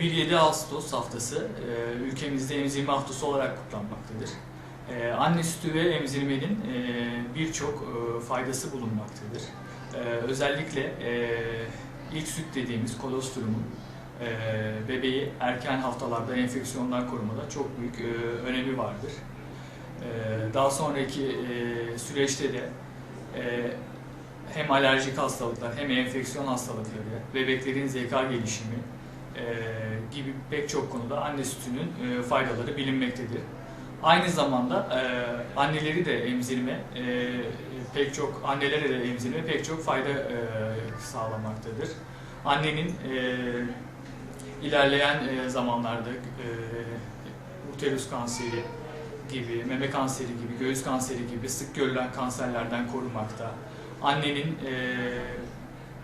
1-7 Ağustos haftası e, ülkemizde emzirme haftası olarak kutlanmaktadır. Ee, Anne sütü ve emzirmenin e, birçok e, faydası bulunmaktadır. Özellikle e, ilk süt dediğimiz kolostrumun e, bebeği erken haftalarda enfeksiyondan korumada çok büyük e, önemi vardır. Daha sonraki e, süreçte de e, hem alerjik hastalıklar hem enfeksiyon hastalıkları, bebeklerin zeka gelişimi, e, gibi pek çok konuda anne sütünün e, faydaları bilinmektedir. Aynı zamanda e, anneleri de emzirme, pek çok annelere de emzirme pek çok fayda sağlamaktadır. Annenin ilerleyen zamanlarda uterus kanseri gibi, meme kanseri gibi, göğüs kanseri gibi sık görülen kanserlerden korumakta. Annenin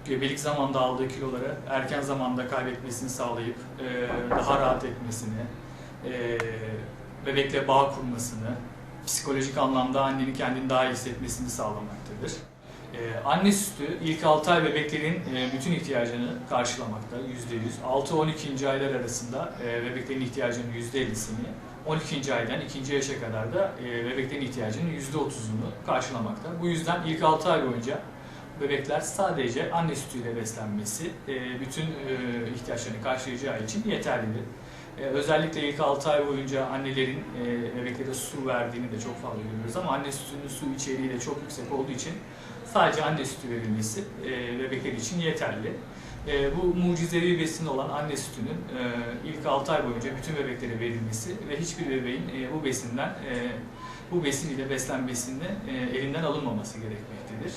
gebelik zamanında aldığı kiloları erken zamanda kaybetmesini sağlayıp e, daha rahat etmesini, e, bebekle bağ kurmasını, psikolojik anlamda annenin kendini daha iyi hissetmesini sağlamaktadır. E, anne sütü ilk 6 ay bebeklerin e, bütün ihtiyacını karşılamakta %100. 6-12. aylar arasında e, bebeklerin ihtiyacının %50'sini, 12. aydan 2. yaşa kadar da e, bebeklerin ihtiyacının %30'unu karşılamakta. Bu yüzden ilk 6 ay boyunca bebekler sadece anne sütüyle beslenmesi e, bütün e, ihtiyaçlarını karşılayacağı için yeterlidir. E, Özellikle ilk 6 ay boyunca annelerin bebeklere su verdiğini de çok fazla görüyoruz ama anne sütünün su içeriği de çok yüksek olduğu için sadece anne sütü verilmesi bebekler için yeterli. Bu mucizevi besin olan anne sütünün ilk 6 ay boyunca bütün bebeklere verilmesi ve hiçbir bebeğin bu besinden bu besin ile beslenmesinde elinden alınmaması gerekmektedir.